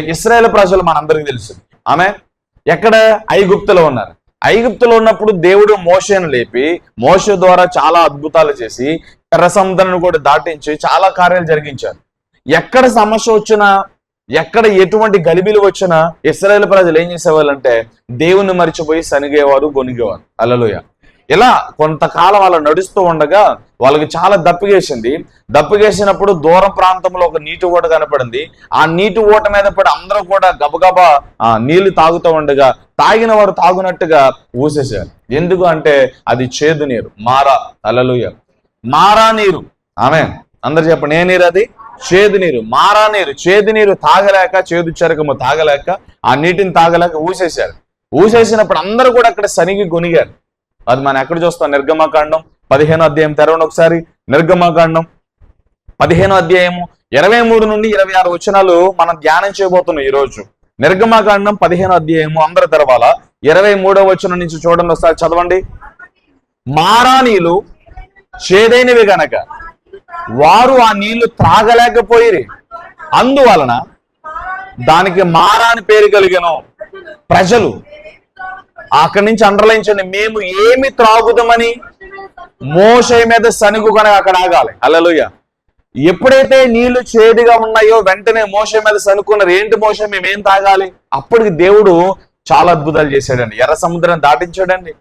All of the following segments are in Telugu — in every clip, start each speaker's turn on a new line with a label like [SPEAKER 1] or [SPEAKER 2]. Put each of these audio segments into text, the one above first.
[SPEAKER 1] ఇస్రాయేల్ ప్రజలు మనందరికీ తెలుసు. ఆమె ఎక్కడ? ఐగుప్తులో ఉన్నారు. ఐగుప్తులో ఉన్నప్పుడు దేవుడు మోషను లేపి మోష ద్వారా చాలా అద్భుతాలు చేసి ఎర్ర కూడా దాటించి చాలా కార్యాలు జరిగించారు. ఎక్కడ సమస్య వచ్చినా ఎక్కడ ఎటువంటి గలిబిలు వచ్చినా ఇస్రాయేల్ ప్రజలు ఏం చేసేవాళ్ళంటే దేవుణ్ణి మరిచిపోయి సనిగేవారు గొనిగేవారు. అలలోయ ఇలా కొంతకాలం అలా నడుస్తూ ఉండగా వాళ్ళకి చాలా దప్పిగేసింది దప్పిగేసినప్పుడు దూరం ప్రాంతంలో ఒక నీటి ఓట కనపడింది. ఆ నీటి ఓట మీద పడి అందరూ కూడా గబగబా నీళ్ళు తాగుతూ ఉండగా తాగిన వారు తాగునట్టుగా ఊసేశారు. ఎందుకు అంటే అది చేదు నీరు. మారా. అలలుయ మారా నీరు. ఆమె అందరు చెప్పండి ఏ నీరు అది? చేదు నీరు. మారా నీరు. చేదు నీరు తాగలేక చేదు చరకము తాగలేక ఆ నీటిని తాగలేక ఊసేశారు. ఊసేసినప్పుడు అందరూ కూడా అక్కడ సనిగి గొనిగారు. అది మనం ఎక్కడ చూస్తాం? నిర్గమకాండం పదిహేను అధ్యాయం తెరవండి ఒకసారి. నిర్గమకాండం పదిహేను అధ్యాయము ఇరవై మూడు నుండి ఇరవై ఆరు వచనాలు మనం ధ్యానం చేయబోతున్నాం ఈ రోజు నిర్గమకాండం పదిహేను అధ్యాయము అందరు తెరవాల ఇరవై మూడవ వచనం నుంచి చూడండి ఒకసారి చదవండి. మారానీలు చేదైనవి గనక వారు ఆ నీళ్ళు త్రాగలేకపోయి అందువలన దానికి మారాని పేరు కలిగిన ప్రజలు అక్కడి నుంచి అండర్లైంచండి మేము ఏమి త్రాగుదామని మోషే మీద సనుగు కనుక అక్కడ ఆగాలి. అల్లలుయ ఎప్పుడైతే నీళ్ళు చేదుగా ఉన్నాయో వెంటనే మోషే మీద సనుక్కున్నారు ఏంటి మోషే మేము ఏం తాగాలి? అప్పటికి దేవుడు చాలా అద్భుతాలు చేశాడండి. ఎర్ర సముద్రం దాటించాడండి.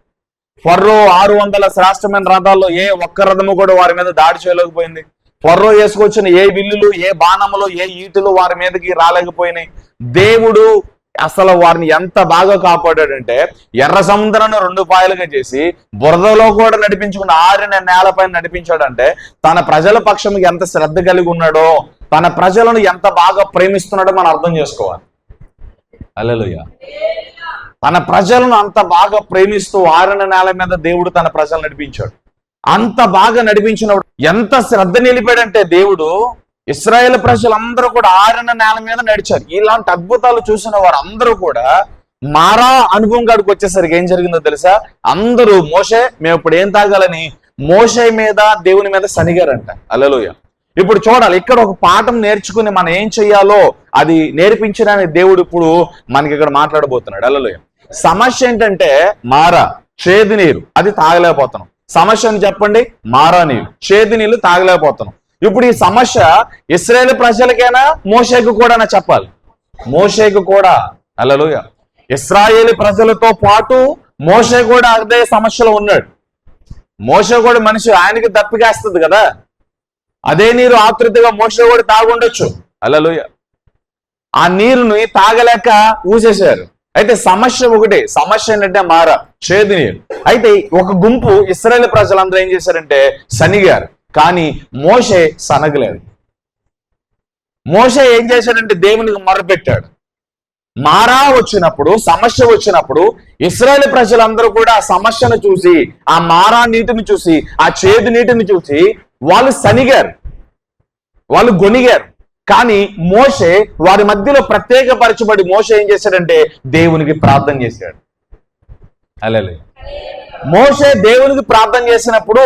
[SPEAKER 1] ఫర్రో ఆరు వందల శ్రేష్టమైన రథాల్లో ఏ ఒక్క రథము కూడా వారి మీద దాడి చేయలేకపోయింది. ఫర్రో వేసుకొచ్చిన ఏ విల్లులు ఏ బాణములు ఏ ఈటులు వారి మీదకి రాలేకపోయినాయి. దేవుడు అసలు వారిని ఎంత బాగా కాపాడాడంటే ఎర్ర సముద్రాన్ని రెండు పాయలుగా చేసి బురదలో కూడా నడిపించుకున్న ఆరిన నేలపైన నడిపించాడంటే తన ప్రజల పక్షముకి ఎంత శ్రద్ధ కలిగి ఉన్నాడో తన ప్రజలను ఎంత బాగా ప్రేమిస్తున్నాడో మనం అర్థం చేసుకోవాలి. అల్లెలుయ్య తన ప్రజలను అంత బాగా ప్రేమిస్తూ ఆరిన నేల మీద దేవుడు తన ప్రజలు నడిపించాడు. అంత బాగా నడిపించినప్పుడు ఎంత శ్రద్ధ నిలిపాడంటే దేవుడు ఇస్రాయేల్ ప్రజలందరూ కూడా ఆరిన నేల మీద నడిచారు. ఇలాంటి అద్భుతాలు చూసిన వారు అందరూ కూడా మారా అనుభవం కాడికి వచ్చేసరికి ఏం జరిగిందో తెలుసా? అందరూ మోసే మేము ఇప్పుడు ఏం తాగాలని? మోసే మీద దేవుని మీద సనిగారంట. అలలోయ ఇప్పుడు చూడాలి ఇక్కడ ఒక పాఠం నేర్చుకుని మనం ఏం చెయ్యాలో అది నేర్పించడానికి దేవుడు ఇప్పుడు మనకి ఇక్కడ మాట్లాడబోతున్నాడు. అలలోయ సమస్య ఏంటంటే మారా చేదు నీరు. అది తాగలేకపోతున్నాం. సమస్య అని చెప్పండి మారా నీరు. చేదు నీళ్ళు తాగలేకపోతున్నాం. ఇప్పుడు ఈ సమస్య ఇస్రాయేల్ ప్రజలకైనా మోషేకు కూడా చెప్పాలి. మోషేకు కూడా. అల్లలుయ ఇస్రాయేల్ ప్రజలతో పాటు మోషే కూడా అదే సమస్యలో ఉన్నాడు. మోస కూడా మనిషి ఆయనకి దప్పికేస్తుంది కదా. అదే నీరు ఆతృతగా మోస కూడా తాగుండొచ్చు. అలలుయ ఆ నీరుని తాగలేక ఊసేశారు. అయితే సమస్య ఒకటి. సమస్య ఏంటంటే మార చేదు నీరు. అయితే ఒక గుంపు ఇస్రాయేల్ ప్రజలందరూ ఏం చేశారంటే శనిగారు కానీ మోషే సనగలేదు. మోషే ఏం చేశాడంటే దేవునికి మొరపెట్టాడు. మారా వచ్చినప్పుడు సమస్య వచ్చినప్పుడు ఇస్రాయేల్ ప్రజలందరూ కూడా ఆ సమస్యను చూసి ఆ మారా నీటిని చూసి ఆ చేదు నీటిని చూసి వాళ్ళు సనిగారు. వాళ్ళు గొనిగారు కానీ మోషే వారి మధ్యలో ప్రత్యేకపరచబడి మోషే ఏం చేశాడంటే దేవునికి ప్రార్థన చేశాడు. అలే మోషే దేవునికి ప్రార్థన చేసినప్పుడు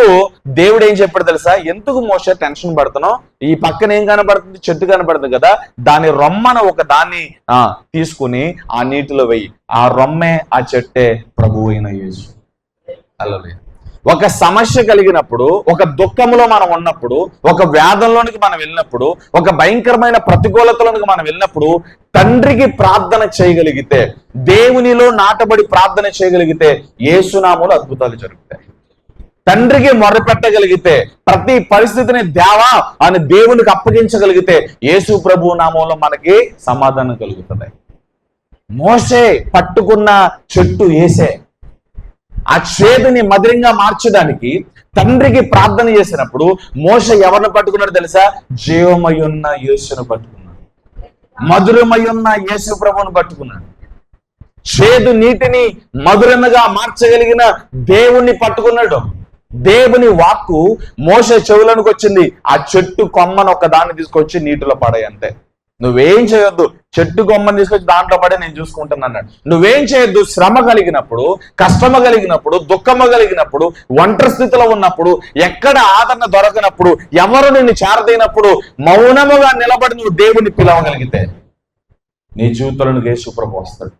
[SPEAKER 1] దేవుడు ఏం చెప్పాడు తెలుసా? ఎందుకు మోసే టెన్షన్ పడుతున్నావు? ఈ పక్కన ఏం కనబడుతుంది? చెట్టు కనబడుతుంది కదా. దాని రొమ్మన ఒక దాన్ని ఆ తీసుకుని ఆ నీటిలో వెయ్యి ఆ రొమ్మే ఆ చెట్టే ప్రభువు అయిన యేసు. అల్లలే ఒక సమస్య కలిగినప్పుడు ఒక దుఃఖంలో మనం ఉన్నప్పుడు ఒక వేదంలోనికి మనం వెళ్ళినప్పుడు ఒక భయంకరమైన ప్రతికూలతలోనికి మనం వెళ్ళినప్పుడు తండ్రికి ప్రార్థన చేయగలిగితే దేవునిలో నాటబడి ప్రార్థన చేయగలిగితే ఏసునామూలు అద్భుతాలు జరుగుతాయి. తండ్రికి మొరపెట్టగలిగితే ప్రతి పరిస్థితిని దేవా అని దేవునికి అప్పగించగలిగితే యేసు ప్రభు నామంలో మనకి సమాధానం కలుగుతుంది. మోసే పట్టుకున్న చెట్టు ఏసే. ఆ చేదుని మధురంగా మార్చడానికి తండ్రికి ప్రార్థన చేసినప్పుడు మోస ఎవరిని పట్టుకున్నాడు తెలుసా? జీవమయున్న యేసును పట్టుకున్నాడు. మధురమయున్న యేసు ప్రభువును పట్టుకున్నాడు. చేదు నీటిని మధురముగా మార్చగలిగిన దేవుణ్ణి పట్టుకున్నాడు. దేవుని వాక్కు మోస చెవులకు వచ్చింది ఆ చెట్టు కొమ్మను ఒక దాన్ని తీసుకొచ్చి నీటిలో పడాయి అంతే నువ్వేం చేయొద్దు? చెట్టు కొమ్మని తీసుకొచ్చి దాంట్లో పడే నేను చూసుకుంటాను అన్నాడు. నువ్వేం చేయొద్దు? శ్రమ కలిగినప్పుడు కష్టమ కలిగినప్పుడు దుఃఖమ కలిగినప్పుడు ఒంటరి స్థితిలో ఉన్నప్పుడు ఎక్కడ ఆదరణ దొరకనప్పుడు ఎవరు నిన్ను చేరదైనప్పుడు మౌనముగా నిలబడి నువ్వు దేవుని పిలవగలిగితే నీ జీవితంలో యేసు ప్రభు వస్తాడు.